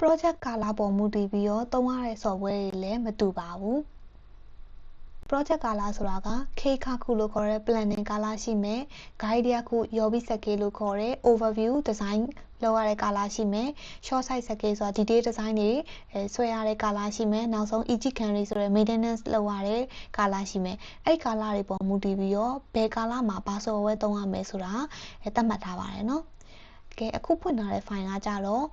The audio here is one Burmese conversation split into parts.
project ကာလပေါ်မူတည်ပြီးတော့သုံးရတဲ့ software တွေလည်းမတူပါဘူး project ကာလဆိုတာက K ခခုလို့ခေါ်တဲ့ planning ကာလရှိမယ် guide တစ်ခုရောပြီး set K လို့ခေါ်တဲ့ overview design လောက်ရတဲ့ကာလရှိမယ် short site set K ဆိုတာ detail design တွေအဲဆွဲရတဲ့ကာလရှိမယ်နောက်ဆုံး EG canary ဆိုတဲ့ maintenance လောက်ရတဲ့ကာလရှိမယ်အဲ့ကာလတွေပေါ်မူတည်ပြီးတော့ဘယ်ကာလမှာဘာ software သုံးရမယ်ဆိုတာအဲသတ်မှတ်ထားပါတယ်เนาะကဲအခုဖွင့်ထားတဲ့ file ကကြတော့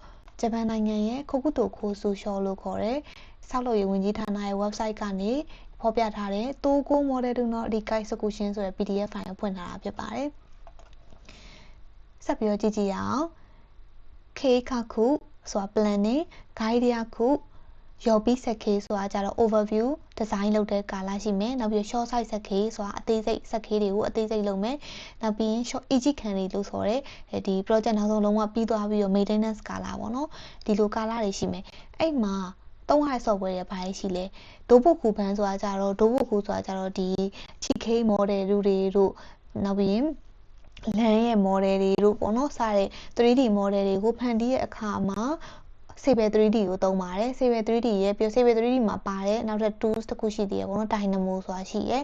ဂျပန်နိုင်ငံရဲ့ခိုကုတိုခိုဆူရှောလို့ခေါ်တဲ့ဆောက်လုပ်ရေးဝန်ကြီးဌာနရဲ့ website ကနေဖော်ပြထားတဲ့တိုးကို model to not guide solution ဆိုတဲ့ PDF file ကိုဖွင့်ထားတာဖြစ်ပါတယ်ဆက်ပြီးတော့ကြည့်ကြည့်ရအောင် K ခခုဆိုတာ planning guide ရခု ရော်ပြီး set K ဆိုတာကြတော့ overview design လုပ်တဲ့ကာလရှိမယ်နောက်ပြီး short size set K ဆိုတာအသေးစိတ် set K တွေကိုအသေးစိတ်လုပ်မယ်နောက်ပြီး short EG canary လို့ဆိုရဲဒီ project နောက်ဆုံးလုံးဝပြီးသွားပြီးတော့ maintenance ကာလပေါ့နော်ဒီလိုကာလတွေရှိမယ်အဲ့မှာသုံးရတဲ့ software တွေဘာတွေရှိလဲဒိုးဘုတ်ကူဘန်းဆိုတာကြတော့ဒိုးဘုတ်ကူဆိုတာကြတော့ဒီ TK model တွေတို့နောက်ပြီးလမ်းရဲ့ model တွေတို့ပေါ့နော်စတဲ့ 3D model တွေကိုဖန်တီးတဲ့အခါမှာ Saber 3D ကိုသုံးပါတယ် Saber 3D ရဲ့ပြီး Saber 3D မှာပါတယ်နောက်ထပ် tools တစ်ခုရှိသေးရပေါ့နော် Dynamo ဆိုတာရှိရဲ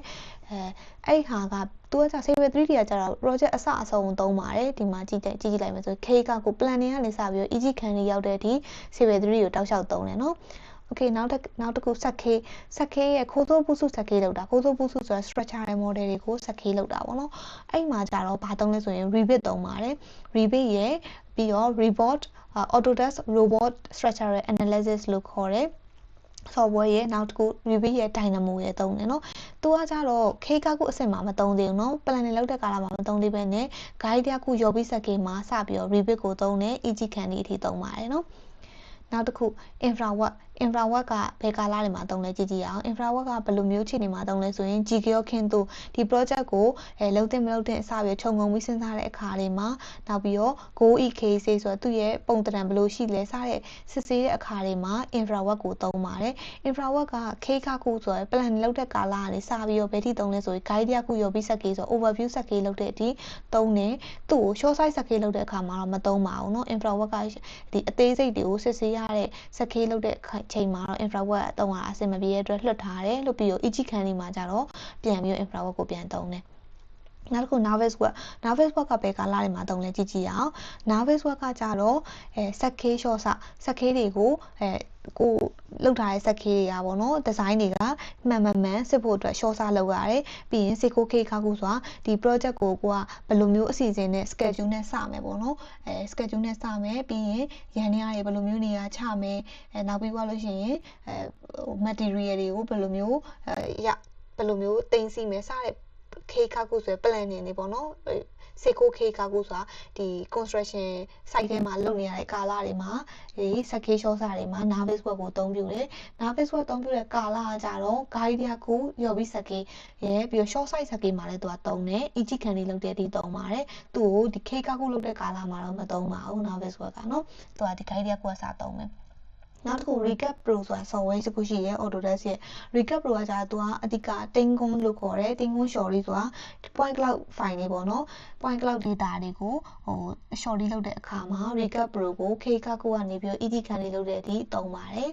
အဲအဲ့ဟာကသူက Saber 3D ကကျတော့ project အစအဆုံးသုံးပါတယ်ဒီမှာကြည့်ကြည့်ကြည့်လိုက်မယ်ဆို K ကကို planning ကနေစပြီးတော့ EG ခံနေရောက်တဲ့အထိ Saber 3D ကိုတောက်လျှောက်သုံးတယ်နော် Okay နောက်တစ်နောက်တစ်ခု set K set K ရဲ့ခိုးသိုးပုစု set K လောက်တာခိုးသိုးပုစုဆိုတာ structure ရဲ့ model တွေကို set K လောက်တာပေါ့နော်အဲ့မှာကြတော့ဘာသုံးလဲဆိုရင် Revit သုံးပါတယ် Revit ရဲ့ပြီးတော့ Robot Autodesk Robot Structural Analysis လို့ခေါ်တယ် software ရဲ့နောက်တစ်ခု Revit ရဲ့ Dynamo ရဲ့သုံးတယ်နော်။သူကကြတော့ K ကခုအဆင့်မှာမသုံးသေးဘူးနော်။ planning လောက်တဲ့ကာလမှာမသုံးသေးဘဲနဲ့ guide တခုရောပြီးစက်ကေမှာစပြီးတော့ Revit ကိုသုံးတယ် EG Candy အထိသုံးပါတယ်နော်။နောက်တစ်ခု infrawork infrawork ကဘယ်ကာလတွေမှာသုံးလဲကြည့်ကြည့်အောင် infrawork ကဘယ်လိုမျိုးခြေနေမှာသုံးလဲဆိုရင် GKO ခင်းသူဒီ project ကိုအဲလုံးတင်မလုံးတင်အစပြီးခြုံငုံပြီးစဉ်းစားတဲ့အခါတွေမှာနောက်ပြီးတော့ GoEKC ဆိုတော့သူ့ရဲ့ပုံတံဘယ်လိုရှိလဲစတဲ့စစ်ဆေးတဲ့အခါတွေမှာ infrawork ကိုသုံးပါတယ် infrawork က K ခခုဆိုရယ် plan လောက်တဲ့ကာလကနေစပြီးတော့ဘယ်ထိသုံးလဲဆိုရင် guide တခုရောပြီး set case ဆို overview set case လောက်တဲ့အထိသုံးတယ်သူ့ကို short size set case လောက်တဲ့အခါမှာတော့မသုံးပါဘူးเนาะ infrawork ကဒီအသေးစိတ်တွေကိုစစ်ဆေးရတဲ့ set case လောက်တဲ့ ချိန်မှာတော့ infrawork အသုံးရအဆင်မပြေတဲ့အတွက်လွှတ်ထားတယ်လို့ပြီးတော့ EG ခန်းလေးမှာကြတော့ပြန်ပြီးတော့ infrawork ကိုပြန်သုံးတယ်နောက်တစ်ခု Navis Web Navis Web ကဘယ်ကာလတွေမှာတုံးလဲကြည့်ကြည့်အောင် Navis Web ကကြတော့အဲစက်ခေး short စက်ခေးတွေကိုအဲကို လောက်ထားတဲ့စက်ခေးတွေကပေါ့နော်ဒီဇိုင်းတွေကမှန်မှန်မှန်စစ်ဖို့အတွက် short စလောက်ရတယ်ပြီးရင် Seiko K ခါကူဆိုတာဒီ project ကိုကိုကဘယ်လိုမျိုးအစီအစဉ်နဲ့ schedule နဲ့စမယ်ပေါ့နော်အဲ schedule နဲ့စမယ်ပြီးရင်ရန်နေရတယ်ဘယ်လိုမျိုးနေရာချမယ်အဲနောက်ပြီးသွားလို့ရှိရင်အဲ material တွေကိုဘယ်လိုမျိုးအဲရဘယ်လိုမျိုးတင်စီမယ်စတဲ့ K ခါကူဆိုရယ် planning တွေပေါ့နော်စေကို K ခါကူဆိုတာဒီ construction site ထဲမှာလုပ်နေရတဲ့ကာလတွေမှာဒီ set K short စာတွေမှာ Navis web ကိုအသုံးပြုတယ် Navis web အသုံးပြုတဲ့ကာလကကြတော့ guide တခုရော်ပြီး set K ရဲ့ပြီးတော့ short site set K မှာလည်းသူကသုံးတယ် EG ခံလေးလုပ်တဲ့အထိသုံးပါတယ်သူ့ကိုဒီ K ခါကူလုပ်တဲ့ကာလမှာတော့မသုံးပါဘူး Navis web ကနော်သူကဒီ guide တခုကစသုံးမယ် နောက်တစ်ခု recap pro ဆိုတာ software တစ်ခုရှိရဲ Autodesk ရဲ့ recap pro ကကြာသူကအဓိကတင်းကုန်းလို့ခေါ်တယ်တင်းကုန်း shorty ဆိုတာ point cloud file တွေပေါ့နော် point cloud data တွေကိုဟို shorty လုပ်တဲ့အခါမှာ recap pro ကို k ကကိုကနေပြီးတော့ ED ခံလေးလုပ်တဲ့အထိသုံးပါတယ်